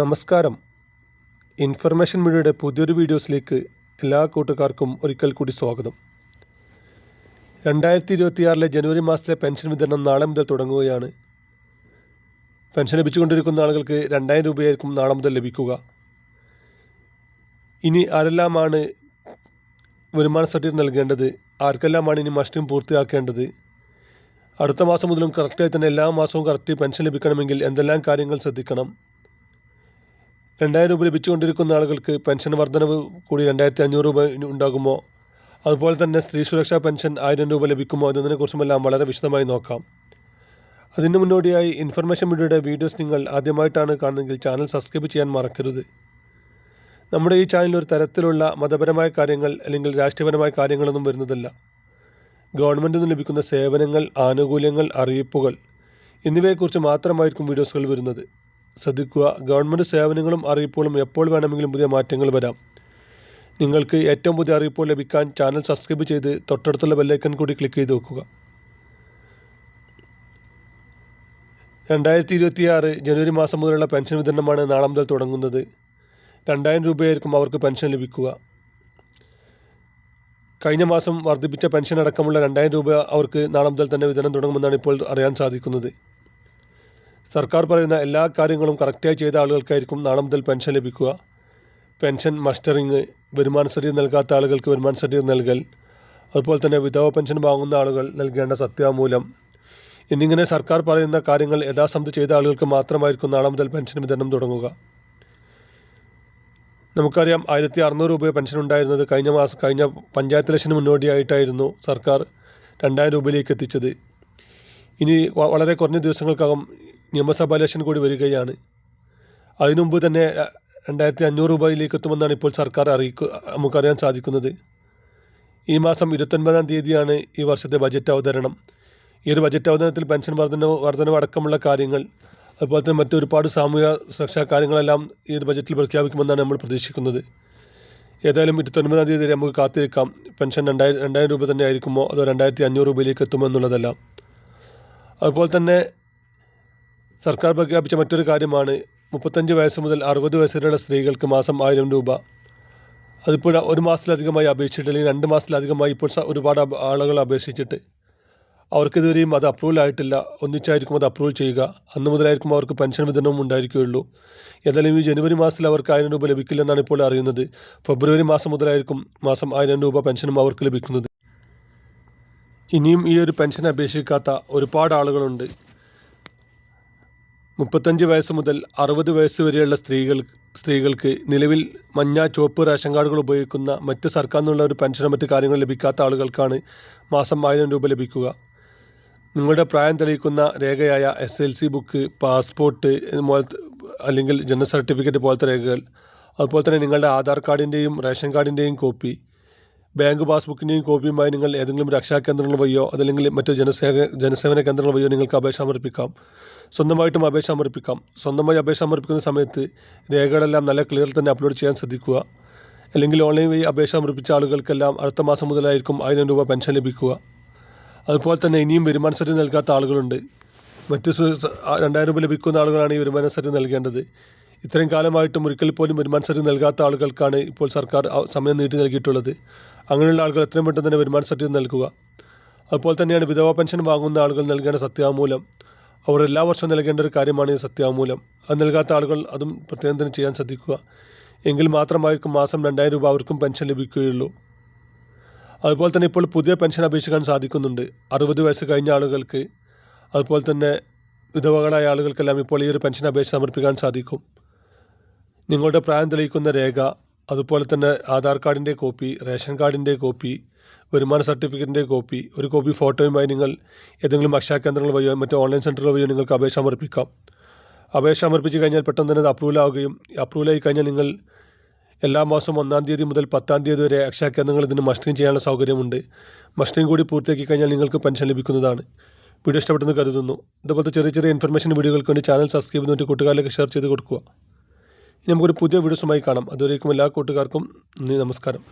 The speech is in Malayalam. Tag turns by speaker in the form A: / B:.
A: നമസ്കാരം. ഇൻഫർമേഷൻ മീഡിയയുടെ പുതിയൊരു വീഡിയോസിലേക്ക് എല്ലാ കൂട്ടുകാർക്കും ഒരിക്കൽ കൂടി സ്വാഗതം. രണ്ടായിരത്തി ഇരുപത്തിയാറിലെ ജനുവരി മാസത്തിലെ പെൻഷൻ വിതരണം നാളെ മുതൽ തുടങ്ങുകയാണ്. പെൻഷൻ ലഭിച്ചുകൊണ്ടിരിക്കുന്ന ആളുകൾക്ക് രണ്ടായിരം രൂപയായിരിക്കും നാളെ മുതൽ ലഭിക്കുക. ഇനി ആരെല്ലാമാണ് വരുമാന സർട്ടിഫിക്കറ്റ് നൽകേണ്ടത്? ആർക്കെല്ലാമാണ് ഇനി മസ്റ്റും പൂർത്തിയാക്കേണ്ടത്? അടുത്ത മാസം മുതലും കറക്റ്റായി തന്നെ എല്ലാ മാസവും കറക്റ്റ് പെൻഷൻ ലഭിക്കണമെങ്കിൽ എന്തെല്ലാം കാര്യങ്ങൾ ശ്രദ്ധിക്കണം? രണ്ടായിരം രൂപ ലഭിച്ചുകൊണ്ടിരിക്കുന്ന ആളുകൾക്ക് പെൻഷൻ വർധനവ് കൂടി രണ്ടായിരത്തി അഞ്ഞൂറ് രൂപ ഉണ്ടാകുമോ? അതുപോലെ തന്നെ സ്ത്രീ സുരക്ഷാ പെൻഷൻ ആയിരം രൂപ ലഭിക്കുമോ എന്നതിനെക്കുറിച്ചുമെല്ലാം വളരെ വിശദമായി നോക്കാം. അതിന് മുന്നോടിയായി ഇൻഫർമേഷൻ മീഡിയയുടെ വീഡിയോസ് നിങ്ങൾ ആദ്യമായിട്ടാണ് കാണുന്നതെങ്കിൽ ചാനൽ സബ്സ്ക്രൈബ് ചെയ്യാൻ മറക്കരുത്. നമ്മുടെ ഈ ചാനലിൽ ഒരു തരത്തിലുള്ള മതപരമായ കാര്യങ്ങൾ അല്ലെങ്കിൽ രാഷ്ട്രീയപരമായ കാര്യങ്ങളൊന്നും വരുന്നതല്ല. ഗവൺമെന്റിൽ നിന്ന് ലഭിക്കുന്ന സേവനങ്ങൾ ആനുകൂല്യങ്ങൾ അറിയിപ്പുകൾ എന്നിവയെക്കുറിച്ച് മാത്രമായിരിക്കും വീഡിയോസുകൾ വരുന്നത്. ശ്രദ്ധിക്കുക. ഗവൺമെന്റ് സേവനങ്ങളും അറിയിപ്പുകളും എപ്പോൾ വേണമെങ്കിലും പുതിയ മാറ്റങ്ങൾ വരാം. നിങ്ങൾക്ക് ഏറ്റവും പുതിയ അറിയിപ്പുകൾ ലഭിക്കാൻ ചാനൽ സബ്സ്ക്രൈബ് ചെയ്ത് തൊട്ടടുത്തുള്ള ബെല്ലൈക്കൺ കൂടി ക്ലിക്ക് ചെയ്ത് വെക്കുക. രണ്ടായിരത്തി ഇരുപത്തിയാറ് ജനുവരി മാസം മുതലുള്ള പെൻഷൻ വിതരണമാണ് നാളെ മുതൽ തുടങ്ങുന്നത്. രണ്ടായിരം രൂപയായിരിക്കും അവർക്ക് പെൻഷൻ ലഭിക്കുക. കഴിഞ്ഞ മാസം വർദ്ധിപ്പിച്ച പെൻഷൻ അടക്കമുള്ള രണ്ടായിരം രൂപ അവർക്ക് നാളെ മുതൽ തന്നെ വിതരണം തുടങ്ങുമെന്നാണ് ഇപ്പോൾ അറിയാൻ സാധിക്കുന്നത്. സർക്കാർ പറയുന്ന എല്ലാ കാര്യങ്ങളും കറക്റ്റായി ചെയ്ത ആളുകൾക്കായിരിക്കും നാളെ മുതൽ പെൻഷൻ ലഭിക്കുക. പെൻഷൻ മസ്റ്ററിങ് വരുമാന സർട്ടിഫിക്കറ്റ് നൽകാത്ത ആളുകൾക്ക് വരുമാന സർട്ടിഫിക്കറ്റ് നൽകൽ അതുപോലെ തന്നെ വിധവ പെൻഷൻ വാങ്ങുന്ന ആളുകൾ നൽകേണ്ട സത്യാമൂലം. എന്നിങ്ങനെ സർക്കാർ പറയുന്ന കാര്യങ്ങൾ യഥാസമിതി ചെയ്ത ആളുകൾക്ക് മാത്രമായിരിക്കും നാളെ മുതൽ പെൻഷൻ വിതരണം തുടങ്ങുക. നമുക്കറിയാം ആയിരത്തി അറുന്നൂറ് രൂപ പെൻഷൻ ഉണ്ടായിരുന്നത് കഴിഞ്ഞ മാസം കഴിഞ്ഞ പഞ്ചായത്ത് ഇലക്ഷന് മുന്നോടിയായിട്ടായിരുന്നു സർക്കാർ രണ്ടായിരം രൂപയിലേക്ക് എത്തിച്ചത്. ഇനി വളരെ കുറഞ്ഞ ദിവസങ്ങൾക്കകം നിയമസഭാ ഇലക്ഷൻ കൂടി വരികയാണ്. അതിനുമുമ്പ് തന്നെ രണ്ടായിരത്തി അഞ്ഞൂറ് രൂപയിലേക്ക് എത്തുമെന്നാണ് ഇപ്പോൾ സർക്കാർ അറിയിക്കു നമുക്കറിയാൻ സാധിക്കുന്നത്. ഈ മാസം ഇരുപത്തൊൻപതാം തീയതിയാണ് ഈ വർഷത്തെ ബജറ്റ് അവതരണം. ഈ ഒരു ബജറ്റ് അവതരണത്തിൽ പെൻഷൻ വർധനവ് വർധനവ് അടക്കമുള്ള കാര്യങ്ങൾ അതുപോലെ തന്നെ മറ്റൊരുപാട് സാമൂഹ്യ സുരക്ഷാ കാര്യങ്ങളെല്ലാം ഈ ഒരു ബജറ്റിൽ പ്രഖ്യാപിക്കുമെന്നാണ് നമ്മൾ പ്രതീക്ഷിക്കുന്നത്. ഏതായാലും ഇരുപത്തൊൻപതാം തീയതി വരെ നമുക്ക് കാത്തിരിക്കാം. പെൻഷൻ രണ്ടായിരം രണ്ടായിരം രൂപ തന്നെ ആയിരിക്കുമോ? അതോ രണ്ടായിരത്തി അഞ്ഞൂറ് രൂപയിലേക്ക് എത്തുമോ അതുപോലെ തന്നെ സർക്കാർ പ്രഖ്യാപിച്ച മറ്റൊരു കാര്യമാണ്. മുപ്പത്തഞ്ച് വയസ്സ് മുതൽ അറുപത് വയസ്സ് വരെയുള്ള സ്ത്രീകൾക്ക് മാസം ആയിരം രൂപ. അതിപ്പോൾ ഒരു മാസത്തിലധികമായി അപേക്ഷിച്ചിട്ട് അല്ലെങ്കിൽ രണ്ട് മാസത്തിലധികമായി ഇപ്പോൾ ഒരുപാട് ആളുകൾ അപേക്ഷിച്ചിട്ട്. അവർക്കിതുവരെയും അത് അപ്രൂവൽ ആയിട്ടില്ല. ഒന്നിച്ചായിരിക്കും അത് അപ്രൂവൽ ചെയ്യുക. അന്ന് മുതലായിരിക്കും അവർക്ക് പെൻഷൻ വിതരണവും ഉണ്ടായിരിക്കുകയുള്ളൂ. ഏതായാലും ഈ ജനുവരി മാസത്തിൽ അവർക്ക് ആയിരം രൂപ ലഭിക്കില്ലെന്നാണ് ഇപ്പോൾ അറിയുന്നത്. ഫെബ്രുവരി മാസം മുതലായിരിക്കും മാസം ആയിരം രൂപ പെൻഷനും അവർക്ക് ലഭിക്കുന്നത്. ഇനിയും ഈ ഒരു പെൻഷൻ അപേക്ഷിക്കാത്ത ഒരുപാട് ആളുകളുണ്ട്. മുപ്പത്തഞ്ച് വയസ്സ് മുതൽ അറുപത് വയസ്സ് വരെയുള്ള സ്ത്രീകൾ സ്ത്രീകൾക്ക് നിലവിൽ മഞ്ഞ ചുവപ്പ് റേഷൻ കാർഡുകൾ ഉപയോഗിക്കുന്ന മറ്റ് സർക്കാർ നിന്നുള്ള ഒരു പെൻഷനോ മറ്റ് കാര്യങ്ങൾ ലഭിക്കാത്ത ആളുകൾക്കാണ് മാസം ആയിരം രൂപ ലഭിക്കുക. നിങ്ങളുടെ പ്രായം തെളിയിക്കുന്ന രേഖയായ S L C book passport പോലത്തെ അല്ലെങ്കിൽ ജനന സർട്ടിഫിക്കറ്റ് പോലത്തെ രേഖകൾ അതുപോലെ തന്നെ നിങ്ങളുടെ ആധാർ കാർഡിന്റെയും റേഷൻ കാർഡിന്റെയും കോപ്പി ബാങ്ക് പാസ്ബുക്കിന്റെയും കോപ്പിയുമായി നിങ്ങൾ ഏതെങ്കിലും രക്ഷാ കേന്ദ്രങ്ങൾ വഴിയോ അതല്ലെങ്കിൽ മറ്റു ജനസേവ ജനസേവന കേന്ദ്രങ്ങൾ വഴിയോ നിങ്ങൾക്ക് അപേക്ഷ സമർപ്പിക്കാം. സ്വന്തമായിട്ടും അപേക്ഷ സമർപ്പിക്കാം. സ്വന്തമായി അപേക്ഷ സമർപ്പിക്കുന്ന സമയത്ത് രേഖകളെല്ലാം നല്ല ക്ലിയർ തന്നെ അപ്ലോഡ് ചെയ്യാൻ ശ്രദ്ധിക്കുക. അല്ലെങ്കിൽ ഓൺലൈൻ വഴി അപേക്ഷ സമർപ്പിച്ച ആളുകൾക്കെല്ലാം അടുത്ത മാസം മുതലായിരിക്കും ആയിരം രൂപ പെൻഷൻ ലഭിക്കുക. അതുപോലെ തന്നെ ഇനിയും വരുമാന സർട്ടിഫിക്കറ്റ് നൽകാത്ത ആളുകളുണ്ട്. മറ്റു രണ്ടായിരം രൂപ ലഭിക്കുന്ന ആളുകളാണ് ഈ വരുമാന സർട്ടിഫിക്കറ്റ് നൽകേണ്ടത്. ഇത്രയും കാലമായിട്ടും ഒരിക്കൽ പോലും വരുമാന നൽകാത്ത ആളുകൾക്കാണ് ഇപ്പോൾ സർക്കാർ സമയം നീട്ടി നൽകിയിട്ടുള്ളത്. അങ്ങനെയുള്ള ആളുകൾ എത്രയും പെട്ടെന്ന് തന്നെ വരുമാന സർട്ടിഫിക്കറ്റ് നൽകുക. അതുപോലെ തന്നെയാണ് വിധവ പെൻഷൻ വാങ്ങുന്ന ആളുകൾ നൽകേണ്ട സത്യാമൂലം. അവർ എല്ലാ വർഷവും നൽകേണ്ട ഒരു കാര്യമാണ് ഈ സത്യാമൂലം. അത് നൽകാത്ത ആളുകൾ അതും പ്രത്യേകം തന്നെ ചെയ്യാൻ ശ്രദ്ധിക്കുക. എങ്കിൽ മാത്രമായിരിക്കും മാസം രണ്ടായിരം രൂപ അവർക്കും പെൻഷൻ ലഭിക്കുകയുള്ളൂ. അതുപോലെ തന്നെ ഇപ്പോൾ പുതിയ പെൻഷൻ അപേക്ഷിക്കാൻ സാധിക്കുന്നുണ്ട്. അറുപത് വയസ്സ് കഴിഞ്ഞ ആളുകൾക്ക്. അതുപോലെ തന്നെ വിധവകളായ ആളുകൾക്കെല്ലാം ഇപ്പോൾ ഈ ഒരു പെൻഷൻ അപേക്ഷ സമർപ്പിക്കാൻ സാധിക്കും. നിങ്ങളുടെ പ്രായം തെളിയിക്കുന്ന രേഖ അതുപോലെ തന്നെ ആധാർ കാർഡിന്റെ കോപ്പി റേഷൻ കാർഡിന്റെ കോപ്പി വരുമാന സർട്ടിഫിക്കറ്റിന്റെ കോപ്പി ഒരു കോപ്പി ഫോട്ടോയുമായി നിങ്ങൾ ഏതെങ്കിലും അക്ഷയ കേന്ദ്രങ്ങൾ വഴിയോ മറ്റോ ഓൺലൈൻ സെന്ററുകൾ വഴിയോ നിങ്ങൾക്ക് അപേക്ഷ സമർപ്പിക്കാം. അപേക്ഷ സമർപ്പിച്ച് കഴിഞ്ഞാൽ പെട്ടെന്ന് തന്നെ അത് അപ്രൂവൽ ആവുകയും അപ്രൂവൽ ആയി കഴിഞ്ഞാൽ നിങ്ങൾ എല്ലാ മാസവും ഒന്നാം തീയതി മുതൽ പത്താം തീയതി വരെ അക്ഷയ കേന്ദ്രങ്ങൾ ഇതിന് മസ്റ്റിംഗ് ചെയ്യാനുള്ള സൗകര്യമുണ്ട്. മസ്റ്റിംഗ് കൂടി പൂർത്തിയാക്കി കഴിഞ്ഞാൽ നിങ്ങൾക്ക് പെൻഷൻ ലഭിക്കുന്നതാണ്. വീഡിയോ ഇഷ്ടപ്പെട്ടെന്ന് കരുതുന്നു. ഇതുപോലത്തെ ചെറിയ ചെറിയ ഇൻഫർമേഷൻ വീഡിയോകൾക്ക് വേണ്ടി ചാനൽ സബ്സ്ക്രൈബ് ചെയ്തിട്ട് കൂട്ടുകാരിലേക്ക് ഷെയർ ചെയ്ത് കൊടുക്കുക. ഇനി നമുക്കൊരു പുതിയ വീഡിയോസുമായി കാണാം. അതുവരേക്കും എല്ലാ കൂട്ടുകാർക്കും നമസ്കാരം.